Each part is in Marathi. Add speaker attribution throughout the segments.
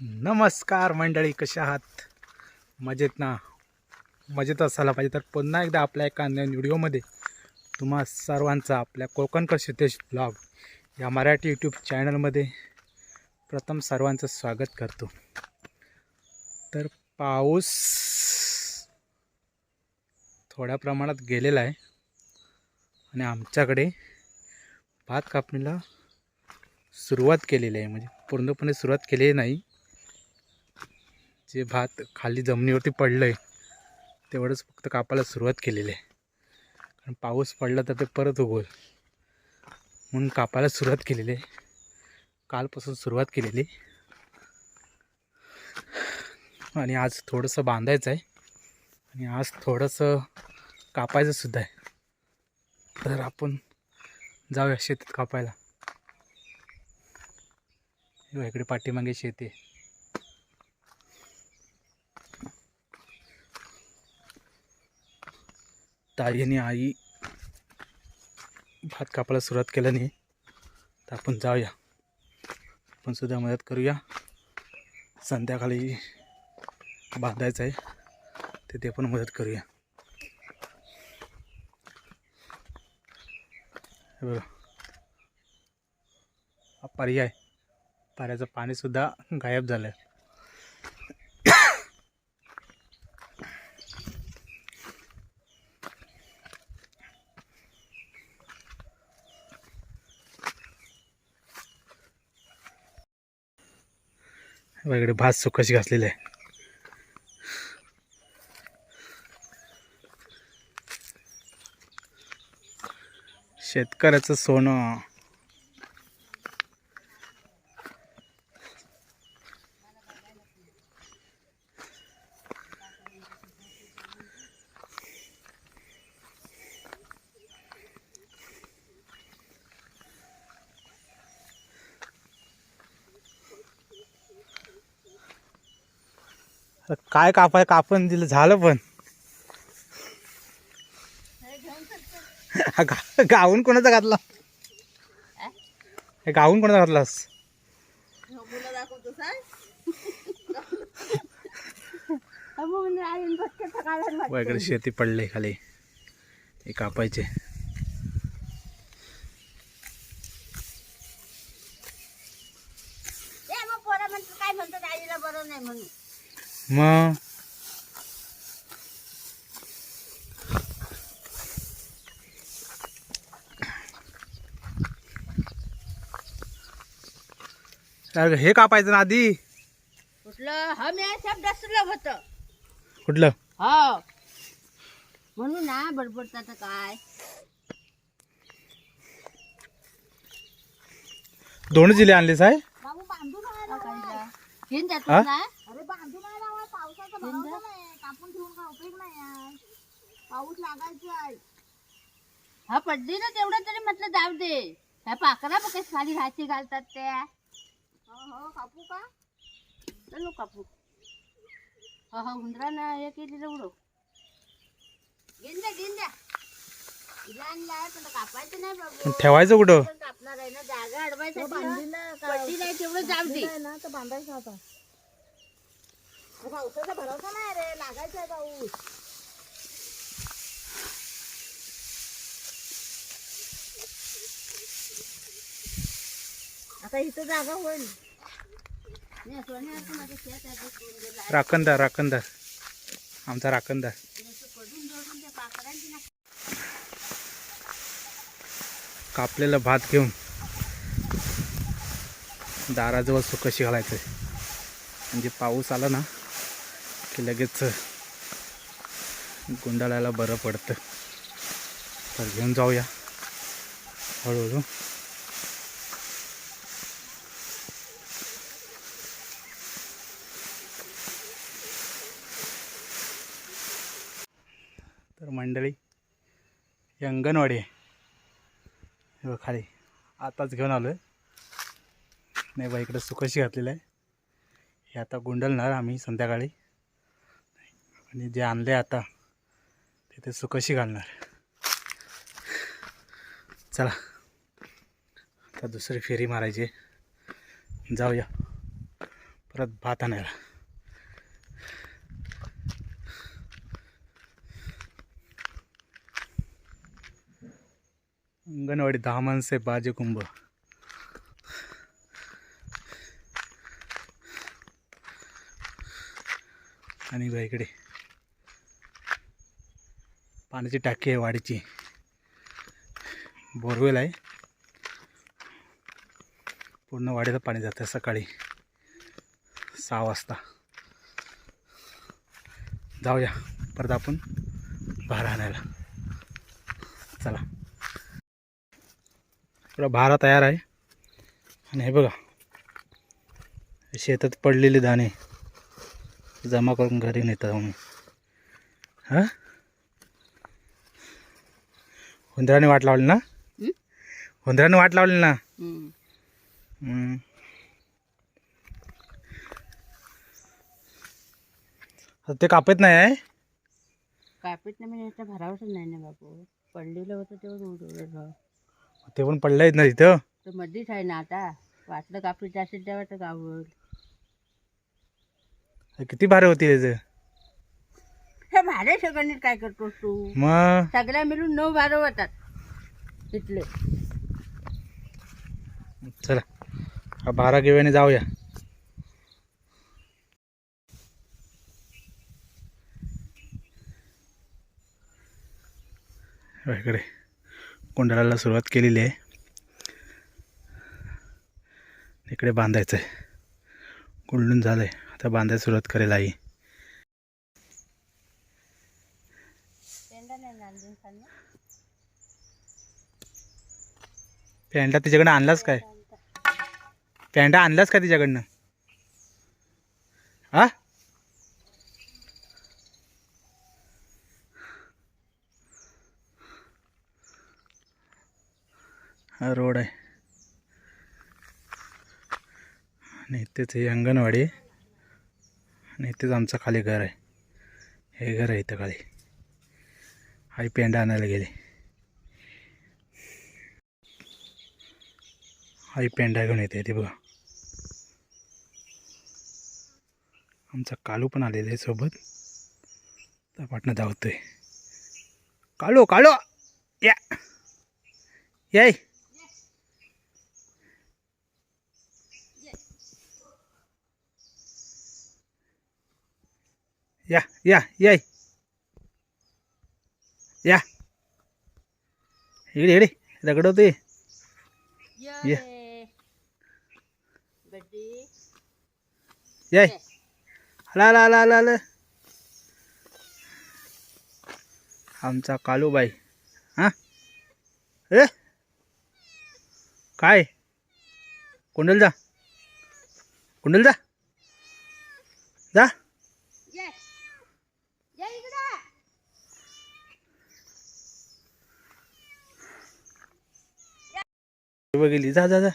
Speaker 1: नमस्कार मंडळी कशा आहात? मजेत ना? मजेत असायला पाहिजे. तर पुन्हा एकदा आपल्या एका नवीन व्हिडिओमध्ये तुम्हा सर्वांचा आपल्या कोकणकर सिद्धेश ब्लॉग या मराठी यूट्यूब चॅनलमध्ये प्रथम सर्वांचं स्वागत करतो. तर पाऊस थोड्या प्रमाणात गेलेला आहे आणि आमच्याकडे भात कापणीला सुरुवात केलेली आहे. म्हणजे पूर्णपणे सुरुवात केलेली नाही. जे भात खाली जमिनीवरती पडलं आहे तेवढंच फक्त कापायला सुरुवात केलेली आहे. कारण पाऊस पडला तर ते परत उगवल. म्हणून कापायला सुरुवात केलेली आहे. कालपासून सुरुवात केलेली आणि आज थोडंसं बांधायचं आहे. आणि आज थोडंसं कापायचं सुद्धा आहे. तर आपण जाऊया शेतीत कापायला. इकडे पाठीमागे शेती आहे. ताई आणि आई भात कापायला सुरुवात केल्याने तर आपण जाऊया. आपण सुद्धा मदत करूया. संध्याकाळी बांधायचं आहे तिथे पण मदत करूया. बघा. हा पर्याय पाण्याचं पाणीसुद्धा गायब झालं आहे इकडे भात सुकशी घासलेली आहे. शेतकऱ्याचं सोनं. काय कापाय कापून दिलं झालं पण. गा- गाऊन कोणाचा घातला? हे गाऊन कोणाचा घातलास वगैरे इकडे शेती पडले खाली. हे कापायचे.
Speaker 2: काय म्हणतात आईला बरं नाही म्हणून.
Speaker 1: मग? अरे हे कापायचं ना आधी.
Speaker 2: कुठलं? हा मी शब्द असलं होत.
Speaker 1: कुठलं?
Speaker 2: हो. म्हणून ना बडबडतात काय?
Speaker 1: दोन जिले आणले साय
Speaker 2: बाबू
Speaker 1: हा?
Speaker 2: जातो ना
Speaker 3: अरे बांधून आहे ना पावसाचा भरोसा नाही कापून ठेवून काय उपयोग नाही आहे पाऊस लागायचा आहे.
Speaker 2: हा पडली ना तेवढं तरी म्हटलं जाऊ दे. ह्या पाकरा बघ कशी खाली घाची घालतात त्या.
Speaker 3: हो हो कापू का?
Speaker 2: चलो कापू. हा हा हुंदरा ना हे केलेलं उडव. घेऊन द्या घेऊन द्या पण कापायचं नाही बाबू.
Speaker 1: ठेवायचं कुठं?
Speaker 2: पण कापणार आहे ना जागा अडवायचं
Speaker 3: बांधलेलं
Speaker 2: पडली नाही तेवढं जाऊ दे.
Speaker 3: आहे ना तर बांधायचं आता. अरे पावसाचा भरोसा नाही रे लागायचा आहे पाऊस आता इथं जागा होईल.
Speaker 1: राखणदार राखणदार. आमचा राखणदार. कापलेला भात घेऊन दाराजवळ सुकशी घालायचं म्हणजे पाऊस आला ना की लगेच गुंडाळायला बरं पडतं. तर घेऊन जाऊया. हळूहळू. तर मंडळी ही अंगणवाडी आहे. हे खाली. आताच घेऊन आलो आहे नाही बा इकडं सुकशी घातलेलं आहे. हे आता गुंडलणार आम्ही संध्याकाळी. आणि जे आणले आता तिथे सुकशी घालणार. चला. आता दुसरी फेरी मारायची जाऊया. परत भात आणायला. अंगणवाडी दहा माणसे बाजे कुंभ. आणि इकडे. पाण्याची टाकी आहे वाडीची. बोरवेल आहे. पूर्ण वाडीला पाणी जातं सकाळी. सहा वाजता. जाऊया. परत आपण बाहेर आणायला. चला. इकडं भारा तयार आहे. आणि हे बघा. शेतात पडलेले दाणे. जमा करून घरी नेतात आम्ही. हां? हुंदराने वाट लावली ना? हुंदराने वाट लावली ना? ते कापत नाही आहे?
Speaker 2: कापीत नाही म्हणजे भरावच नाही ना बापू. पडलेलं होतं तेव्हा
Speaker 1: ते पण पडलं आहेत ना तिथं.
Speaker 2: तर मध्येच आहे ना आता. वाटलं कापीत असेल तेव्हा तर गावल
Speaker 1: हे किती भारी होती त्याचं
Speaker 2: हे भाडे सगळ्यांनी काय करतोस तू.
Speaker 1: मग?
Speaker 2: सगळ्या मिळून नऊ भाडं होतात. इथले.
Speaker 1: चला हा बारा घेऊयाने जाऊया. बघा इकडे. कोंडाळाला सुरुवात केलेली आहे. इकडे बांधायचं आहे. कुंडून झालं आहे आता बांधायला सुरुवात करेल आई. पेंडा तिच्याकडनं आणलाच काय? पेंडा आणलाच का तिच्याकडनं? हा हा रोड आहे. आणि इथेच ही अंगणवाडी आहे. आणि इथेच आमचं खाली घर आहे. हे घर आहे इथं खाली. आई पेंडा आणायला गेले. आई पेंडा घेऊन येते ते बघा. आमचा कालू पण आलेला आहे सोबत. त्या पाटणं धावतोय. कालू कालू! या. याय या या याय या. इकडे इकडे. दगड होते ये. याय आला आला आला आला आला आमचा कालूबाई. हां? ए? काय? कुंडल जा कुंडल जा जा
Speaker 2: ये ये इकडं
Speaker 1: गेली जा जा जा.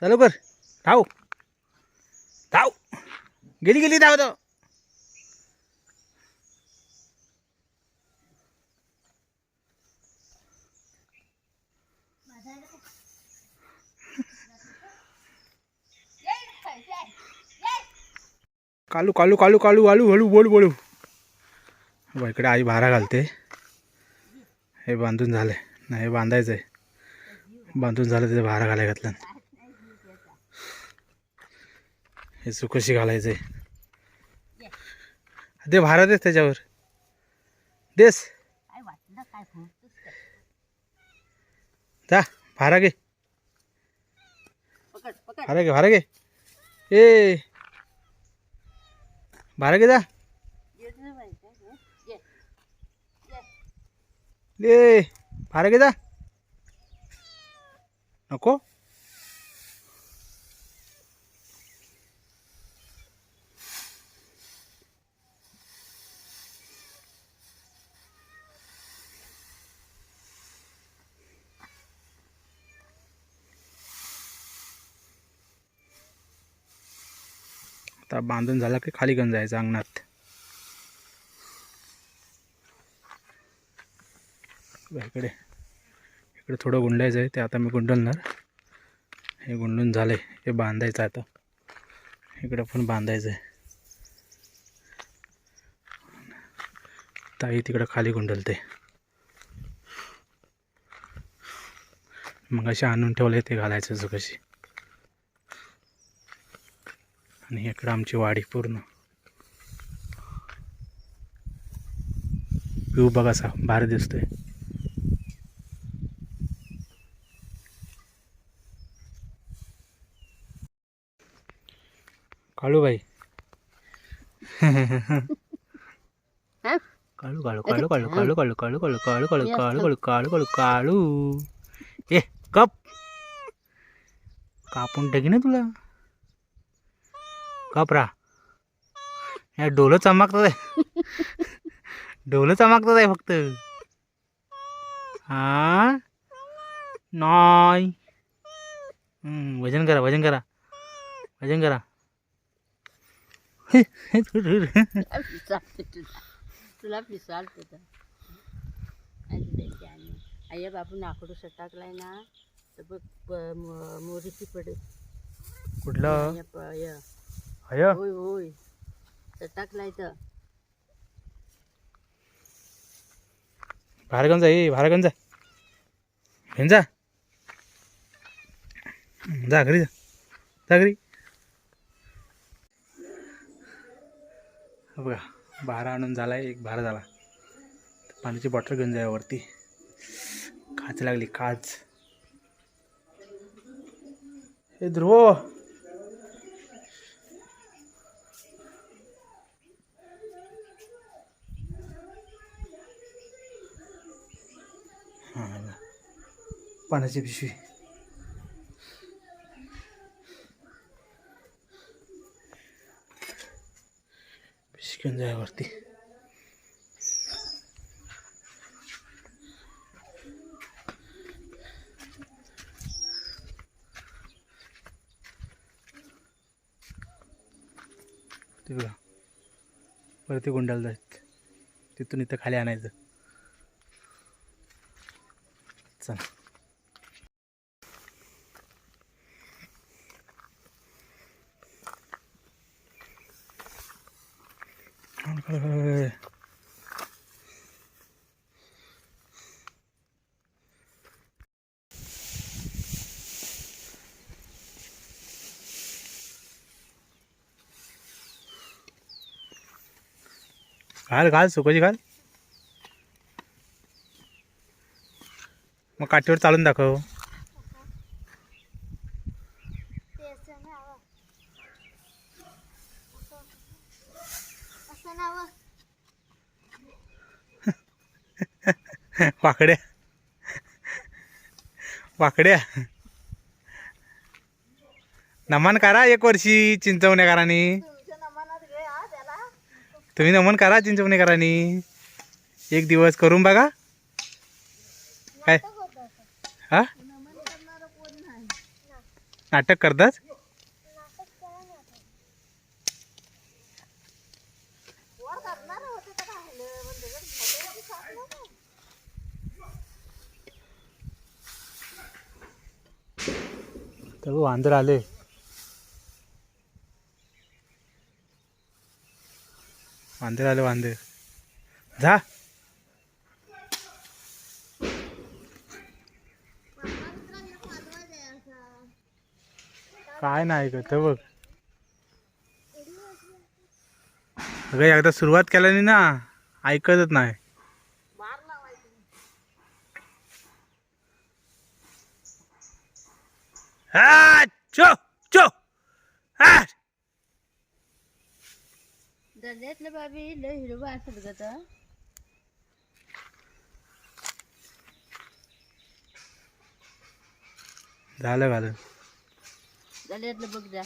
Speaker 1: चालू कर धाव. धाव. गेली गेली धाव धाव. कालू कालू कालू कालू आलू हळू बोलू बोलू. बघ इकडे आई भारा घालते. हे बांधून झालंय. नाही हे बांधायचं आहे बांधून झालं त्याचा भारा घालाय घातला हे चुकशी घालायचं आहे? दे भारा देस त्याच्यावर. देस. जा भारा घे. भारा घे भारा घे. ए. भारा घे जा.
Speaker 2: ए ये
Speaker 1: भारा घे जा. नको? आता बांधून झाला की खाली घेऊन जायचं अंगणात. इकडे. इकडे थोडं गुंडायचं आहे ते आता मी गुंडलणार. हे गुंडून झालं आहे हे बांधायचं आता. इकडं पण बांधायचं आहे. ताई तिकडं खाली गुंडलते. मग अशी आणून ठेवले ते घालायचं कशी आणि इकडं आमची वाडी पूर्ण. व्यू बघा असा भारी दिसतोय. काळूबाई
Speaker 2: हा?
Speaker 1: काळू काळू काळू काळू काळू काळू काळू काळू काळू काळू काळू काळू काळू काळू काळू ए कप कापून टाकी ना तुला कपरा या डोलं चमकतात आहे डोलं चमकतात आहे फक्त हा नाही हम्म, वजन करा वजन करा वजन करा
Speaker 2: तुला पिसाल तुझा आई बापू नाकडू सटाकलाय ना तर बघ मोरीची पड
Speaker 1: कुठला
Speaker 2: होय होय सटाकलाय तर
Speaker 1: भारगन जा ए घेऊन जा घरी जा घरी बघा बारा आणून झाला आहे एक बारा झाला. पाण्याची बॉटल घेऊन जाय वरती. काच लागली काच. हे ध्रुव! हां. पाण्याची पिशवी. घेऊन जाय वरती ते बघा वरती गुंडाला जायचं. तिथून इथं खाली आणायचं. चला. घाल घाल सुकोजी घाल. मग काठीवर चालून दाखव. वाकड्या. वाकड्या. नमन करा एक वर्षी चिंचवणेकरांनी. तुम्ही नमन करा चिंचवणेकरांनी. एक दिवस करून बघा. काय? हा? नाटक
Speaker 3: करताच तर
Speaker 1: वांदर आले. वांदर आले वांदर. जा. काय नाही ऐकत बघ. अगं एकदा सुरुवात केल्याने ना ऐकतच नाही
Speaker 3: बार लावायची
Speaker 1: आ, चो चो!
Speaker 2: दर्यातलं बाबी लय हिरवं असत ग तर
Speaker 1: झालं झालं.
Speaker 2: दर्यातलं बघ जा.